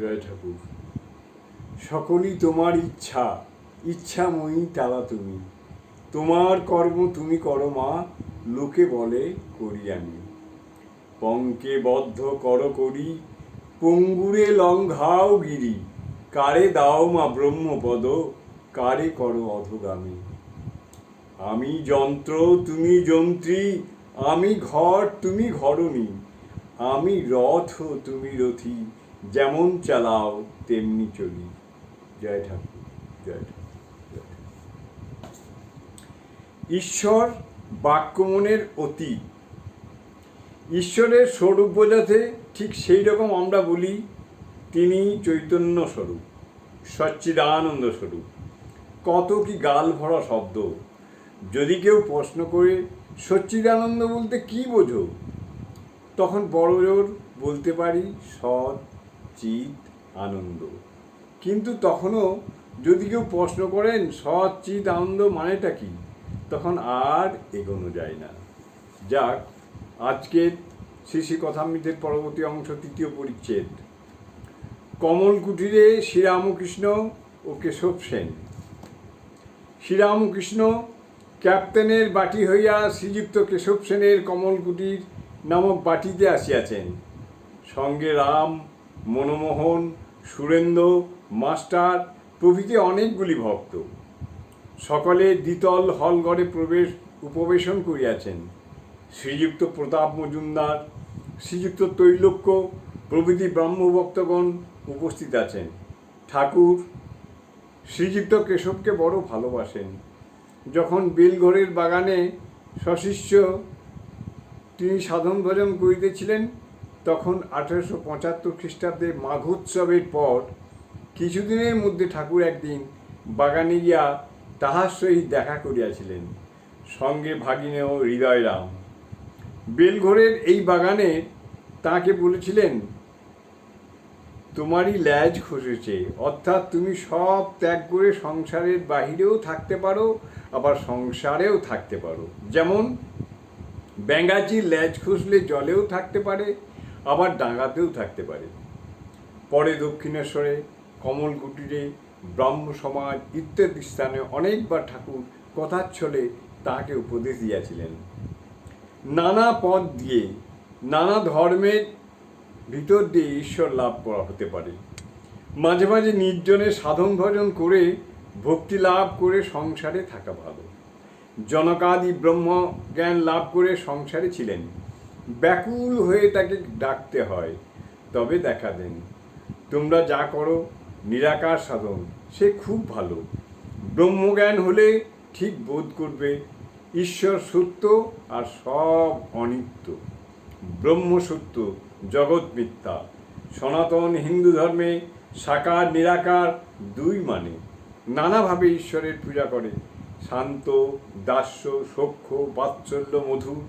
জয় ঠাকুর। সকলই তোমার ইচ্ছা, ইচ্ছাময়ী তারা তুমি। তোমার কর্ম তুমি করো মা, লোকে বলে করি আমি। পঙ্কে বদ্ধ কর করি, পঙ্গুরে লঙ্ঘাও গিরি। কারে দাও মা ব্রহ্মপদ, কারে করো অধগামী। আমি যন্ত্র, তুমি যন্ত্রী, আমি ঘর, তুমি ঘরণী। আমি রথ, তুমি রথী। যেমন চালাও, তেমনি চলি। জয় ঠাকুর জয় ঠাকুর ঈশ্বর বাক্যমনের অতীত। ঈশ্বরের স্বরূপ বোঝাতে ঠিক সেই রকম আমরা বলি, তিনি চৈতন্য স্বরূপ, সচ্চিদানন্দ স্বরূপ। কত কি গাল ভরা শব্দ। যদি কেউ প্রশ্ন করে, সচ্চিদানন্দ বলতে কি বোঝো? তখন বড় জোর বলতে পারি, সৎ চিত আনন্দ। কিন্তু তখনও যদি কেউ প্রশ্ন করেন সৎ চিত আনন্দ মানেটা কি? তখন আর এগোনো যায় না। যাক, আজকের শ্রী শ্রী কথামৃতের পরবর্তী অংশ, তৃতীয় পরিচ্ছেদ। কমল কুটিরে শ্রীরামকৃষ্ণ ও কেশব সেন। শ্রীরামকৃষ্ণ ক্যাপ্টেনের বাটি হইয়া শ্রীযুক্ত কেশব সেনের কমল কুটির নামক বাটিতে আসিয়াছেন। সঙ্গে রাম মনমোহন, সুরেন্দ্র, মাস্টার প্রভৃতি অনেকগুলি ভক্ত। সকলে দ্বিতল হলঘরে প্রবেশ, উপবেশন করিয়াছেন। শ্রীযুক্ত প্রতাপ মজুমদার, শ্রীযুক্ত তৈলক্য প্রভৃতি ব্রাহ্মভক্তগণ উপস্থিত আছেন। ঠাকুর, শ্রীযুক্ত কেশবকে বড় ভালোবাসেন। যখন বেলঘরের বাগানে সশিষ্য তিনি সাধন ভজন করিতেছিলেন তখন আঠেরোশো পঁচাত্তর খ্রিস্টাব্দে মাঘোৎসবের পর কিছুদিনের মধ্যে ঠাকুর একদিন বাগানে গিয়া তাহার সহিত দেখা করিয়াছিলেন। সঙ্গে ভাগিনেও হৃদয়রাম। বেলঘরের এই বাগানে তাকে বলেছিলেন, তোমারই ল্যাজ খসেছে অর্থাৎ তুমি সব ত্যাগ করে সংসারের বাহিরেও থাকতে পারো, আবার সংসারেও থাকতে পারো। যেমন ব্যাঙ্গাচির ল্যাজ খসলে জলেও থাকতে পারে আবার ডাঙাতেও থাকতে পারে। পরে দক্ষিণেশ্বরে কমল কুটিরে ব্রাহ্ম সমাজ ইত্যাদি স্থানে অনেকবার ঠাকুর কথাচ্ছলে তাহাকে উপদেশ দিয়াছিলেন। নানা পথ দিয়ে, নানা ধর্মের ভিতর দিয়ে ঈশ্বর লাভ করা হতে পারে। মাঝে মাঝে নির্জনে সাধন ভজন করে, ভক্তি লাভ করে সংসারে থাকা ভালো। জনকাদি ব্রহ্ম জ্ঞান লাভ করে সংসারে ছিলেন। ব্যাকুল হয়ে তাকে ডাকতে হয়। তবে দেখা দেন, তোমরা যা করো, নিরাকার সাধন, সে খুব ভালো। ব্রহ্মজ্ঞান হলে ঠিক বোধ করবে, ঈশ্বর সত্য আর সব অনিত্য। ব্রহ্ম সত্য, জগৎ মিথ্যা। সনাতন হিন্দু ধর্মে সাকার, নিরাকার দুই মানে। নানাভাবে ঈশ্বরের পূজা করে, শান্ত, দাস্য সখ্য বাৎসল্য, মধুর।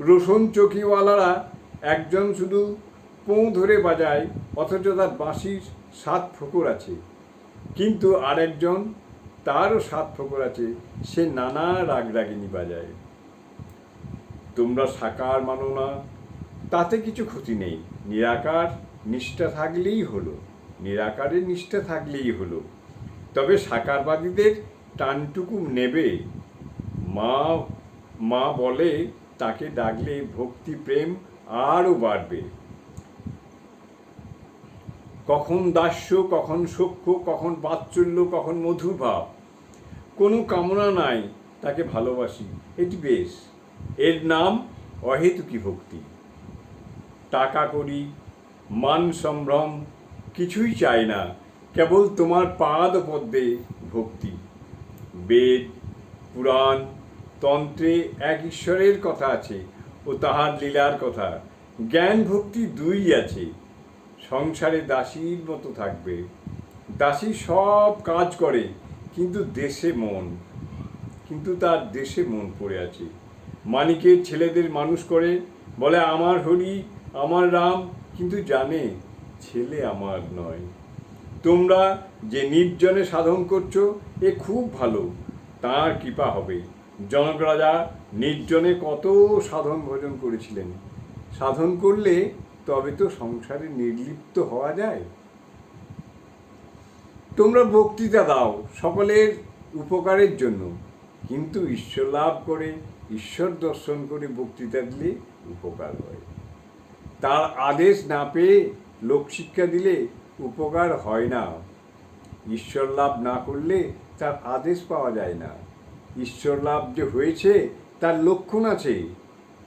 রোশন চকিওয়ালারা একজন শুধু পোঁ ধরে বাজায়, অথচ তার বাঁশির সাত ফোকর আছে। কিন্তু আরেকজন, তারও সাত ফোকর আছে, সে নানা রাগ রাগিনী বাজায়। তোমরা সাকার মানো না, তাতে কিছু ক্ষতি নেই। নিরাকার নিষ্ঠা থাকলেই হলো, নিরাকারের নিষ্ঠা থাকলেই হলো। তবে সাকারবাদীদের টানটুকু নেবে। মা মা বলে তাকে ডাকলে ভক্তি, প্রেম আরও বাড়বে। কখন দাস্য, কখন সখ্য কখন বাৎসল্য, কখন মধুর ভাব কোনো কামনা নাই, তাকে ভালোবাসি। এটি বেশ। এর নাম অহেতুকি ভক্তি। টাকা করি, মান সম্ভ্রম, কিছুই চাই না। কেবল তোমার পাদ পদ্মে ভক্তি। বেদ, পুরাণ তন্ত্রে এক ঈশ্বরের কথা আছে ও তাহার লীলার কথা। জ্ঞান ভক্তি দুই আছে। সংসারে দাসীর মতো থাকবে। দাসী সব কাজ করে, কিন্তু দেশে মন। কিন্তু তার দেশে মন পড়ে আছে। মানিকের ছেলেদের মানুষ করে, বলে, আমার হরি, আমার রাম, কিন্তু জানে ছেলে আমার নয়। তোমরা যে নির্জনে সাধন করছ, এ খুব ভালো, তার কৃপা হবে। জনক রাজা নির্জনে কত সাধন ভজন করেছিলেন। সাধন করলে তবে তো সংসারে নির্লিপ্ত হওয়া যায়। তোমরা বক্তৃতা দাও সকলের উপকারের জন্য, কিন্তু ঈশ্বর লাভ করে, ঈশ্বর দর্শন করে বক্তৃতা দিলে উপকার হয়। তার আদেশ না পেয়ে লোকশিক্ষা দিলে উপকার হয় না। ঈশ্বর লাভ না করলে তার আদেশ পাওয়া যায় না। ঈশ্বর লাভ যে হয়েছে, তার লক্ষণ আছে।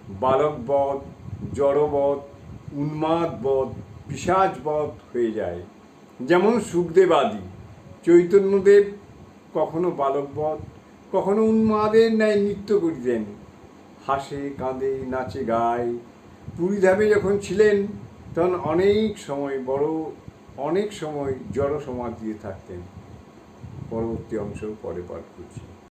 বালকবধ, জড়বধ, উন্মাদবধ পিসাজবধ হয়ে যায়। যেমন সুখদেবাদি, চৈতন্যদেব কখনো বালকবধ, কখনো উন্মাদের ন্যায় নৃত্য করিতেন। হাসে, কাঁদে, নাচে, গায়। পুরীধামে যখন ছিলেন, তখন অনেক সময় বড়, অনেক সময় জড় সমাজ দিয়ে থাকতেন। পরবর্তী অংশ পরে পাঠ করছি।